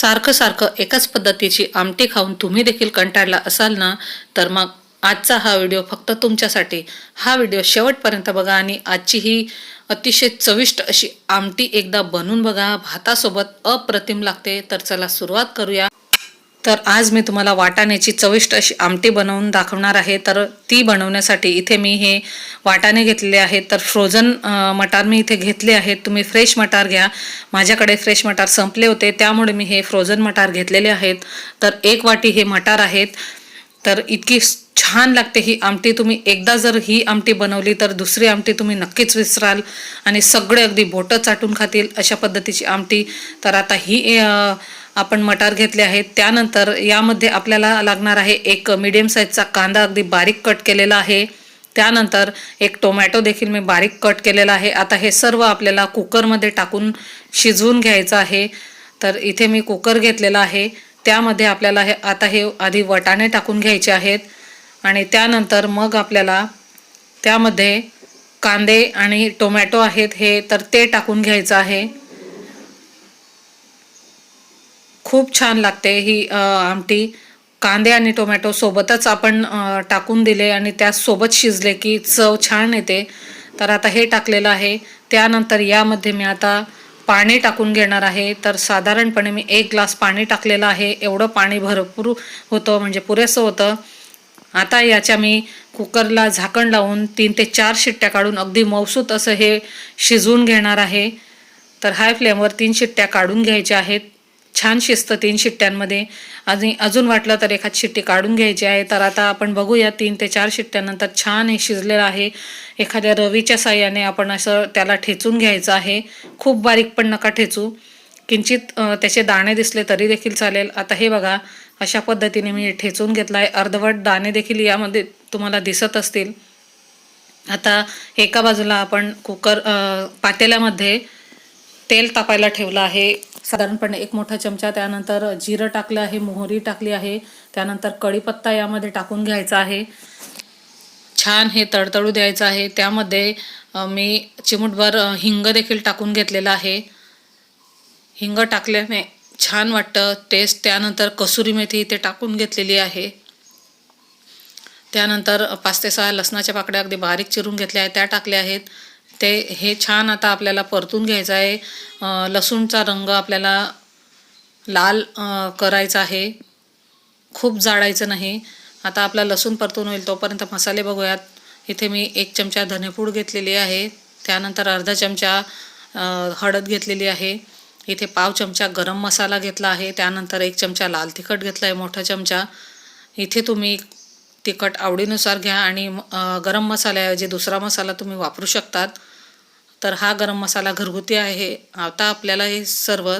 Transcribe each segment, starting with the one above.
सारखं सारखं एकाच पद्धतीची आमटी खाऊन तुम्ही देखील कंटाळला असाल ना तर मग आजचा हा व्हिडिओ फक्त तुमच्यासाठी. हा व्हिडिओ शेवटपर्यंत बघा आणि आजची ही अतिशय चविष्ट अशी आमटी एकदा बनवून बघा. भातासोबत अप्रतिम लागते. तर चला सुरुवात करूया. तर आज मी तुम्हाला वाटाण्याची चविष्ट अशी आमटी बनवून दाखवणार आहे. तर ती बनवण्यासाठी इथे मी हे वाटाणे घेतलेले आहेत. तर फ्रोझन मटार मी इथे घेतले आहेत. तुम्ही फ्रेश मटार घ्या. माझ्याकडे फ्रेश मटार संपले होते. त्यामुळे मी हे फ्रोझन मटार घेतलेले आहेत. तर एक वाटी हे मटार आहेत. तर इतकी छान लागते ही आमटी. तुम्ही एकदा जर ही आमटी बनवली तर दुसरी आमटी तुम्ही नक्कीच विसराल आणि सगळे अगदी बोटं चाटून खातील अशा पद्धतीची आमटी. तर आता ही आपण मटार घेतले आहेत. त्यानंतर यामध्ये आपल्याला लागणार आहे एक मिडियम साईजचा कांदा अगदी बारीक कट केलेला आहे. त्यानंतर एक टोमॅटो देखील मी बारीक कट केलेला आहे. आता हे सर्व आपल्याला कुकरमध्ये टाकून शिजवून घ्यायचं आहे. तर इथे मी कुकर घेतलेला आहे. त्यामध्ये आपल्याला हे आता हे आधी वटाणे टाकून घ्यायचे आहेत. आणि त्यानंतर मग आपल्याला त्यामध्ये कांदे आणि टोमॅटो आहेत हे तर ते टाकून घ्यायचं आहे. खूप छान लागते ही आमटी. कांदे आणि टोमॅटो सोबतच आपण टाकून दिले आणि त्यासोबत शिजले की चव छान येते. तर आता हे टाकलेलं आहे. त्यानंतर यामध्ये मी आता पाणी टाकून घेणार आहे. तर साधारणपणे मी एक ग्लास पाणी टाकलेलं आहे. एवढं पाणी भरपूर होतं म्हणजे पुरेसं होतं. आता याच्या मी कुकरला झाकण लावून तीन ते चार शिट्ट्या काढून अगदी मौसूत असं हे शिजवून घेणार आहे. तर हाय फ्लेमवर तीन शिट्ट्या काढून घ्यायच्या आहेत. छान शिजतं तीन शिट्ट्यांमध्ये. आणि अजून वाटलं तर एखाद शिट्टी काढून घ्यायची आहे. तर आता आपण बघूया तीन ते चार शिट्ट्यानंतर छान हे शिजलेलं आहे. एखाद्या रवीच्या साह्याने आपण असं त्याला ठेचून घ्यायचं आहे. खूप बारीक पण नका ठेचू. किंचित त्याचे दाणे दिसले तरी देखील चालेल. आता हे बघा अशा पद्धतीने मी ठेचून घेतला आहे अर्धवट दाणे देखील यामध्ये तुम्हाला दिसत असतील. आता एका बाजूला आपण कुकर पातेल्यामध्ये तेल तापायला ठेवलं आहे. साधारणपणे एक मोठा चमचा त्यानंतर जिरं टाकलं आहे मोहरी टाकली आहे त्यानंतर कढीपत्ता यामध्ये टाकून घ्यायचा आहे. छान हे तडतडू द्यायचं आहे. त्यामध्ये मी चिमूटभर हिंग देखील टाकून घेतलेला आहे. हिंग टाकल्याने छान वाटतं. टेस्ट त्यानंतर कसुरी मेथी इथे टाकून घेतलेली आहे. त्यानंतर पाच ते सहा लसणाच्या पाकड्या अगदी बारीक चिरून घेतल्या आहेत. त्या टाकल्या आहेत. ते हे छान आता आपल्याला परतून घ्यायचं आहे. लसूणचा रंग आपल्याला लाल करायचा आहे. खूप जाळायचं नाही. आता आपला लसूण परतून होईल तोपर्यंत मसाले बघूयात. इथे मी एक चमचा धनेपूड घेतलेली आहे. त्यानंतर अर्धा चमचा हळद घेतलेली आहे. इथे पाव चमचा गरम मसाला घेतला आहे. त्यानंतर एक चमचा लाल तिखट घेतला आहे मोठा चमचा. इथे तुम्ही तिखट आवडीनुसार घ्या आणि अं, गरम मसाल्याऐवजी दुसरा मसाला तुम्ही वापरू शकतात. तर हा गरम मसाला घरगुती आहे. आता आपल्याला हे सर्व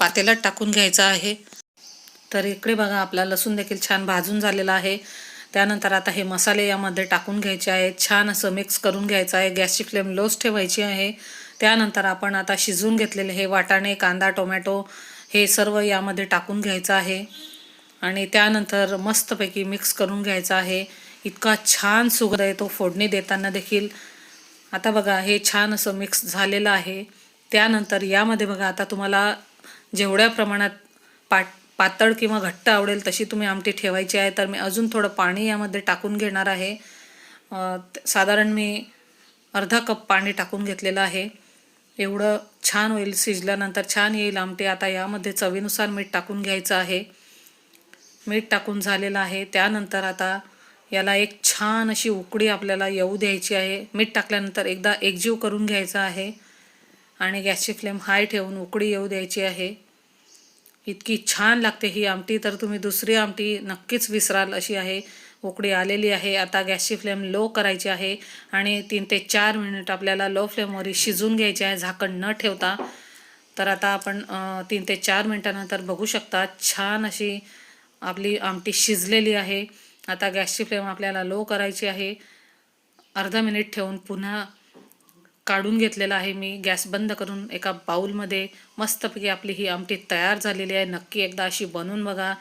पातेल्यात टाकून घ्यायचं आहे. तर इकडे बघा आपला लसूण देखील छान भाजून झालेला आहे. त्यानंतर आता हे मसाले यामध्ये टाकून घ्यायचे आहेत. छान असं मिक्स करून घ्यायचं आहे. गॅसची फ्लेम लोच ठेवायची आहे. त्यानंतर आपण आता शिजवून घेतलेले हे वाटाणे कांदा टोमॅटो हे सर्व यामध्ये टाकून घ्यायचं आहे. आणि त्यानंतर मस्तपैकी मिक्स करून घ्यायचं आहे. इतका छान सुगंध येतो फोडणी देताना देखील आता बघा हे छान असं मिक्स झालेलं आहे. त्यानंतर यामध्ये बघा आता तुम्हाला जेवढ्या प्रमाणात पाट पातळ किंवा घट्ट आवडेल तशी तुम्ही आमटी ठेवायची आहे. तर मी अजून थोडं पाणी यामध्ये टाकून घेणार आहे. साधारण मी अर्धा कप पाणी टाकून घेतलेलं आहे. एवढं छान होईल शिजल्यानंतर छान येईल आमटी. आता यामध्ये चवीनुसार मीठ टाकून घ्यायचं आहे. मीठ टाकून झालेलं आहे. त्यानंतर आता याला एक छान अशी उकडी आपल्याला येऊ द्यायची आहे. मीठ टाकल्यानंतर एकदा एकजीव करून घ्यायचा आहे. आणि गॅसची फ्लेम हाय ठेवून उकडी येऊ द्यायची आहे. इतकी छान लागते ही आमटी. तर तुम्ही दुसरी आमटी नक्कीच विसराल अशी आहे. उकडी आलेली आहे. आता गॅसची फ्लेम लो करायची आहे. आणि तीन ते चार मिनिट आपल्याला लो फ्लेमवर शिजून घ्यायची आहे. झाकण न ठेवता. तर आता आपण तीन ते चार मिनटानंतर बघू शकता छान अशी आपली आमटी शिजलेली आहे. आता गॅसची फ्लेम आपल्याला लो करायची आहे. अर्धा मिनिट ठेवून पुन्हा काढून घेतलेला आहे मी. गॅस बंद करून एका बाऊलमध्ये मस्तपैकी आपली ही आमटी तयार झालेली आहे. नक्की एकदा अशी बनवून बघा.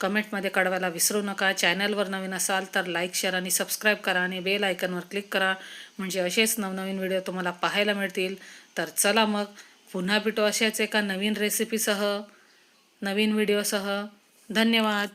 कमेंटमध्ये कळवायला विसरू नका. चॅनलवर नवीन असाल तर लाईक शेअर आणि सबस्क्राईब करा आणि बेल आयकनवर क्लिक करा. म्हणजे असेच नवनवीन व्हिडिओ तुम्हाला पाहायला मिळतील. तर चला मग पुन्हा भेटू अशाच एका नवीन रेसिपीसह नवीन व्हिडिओसह धन्यवाद.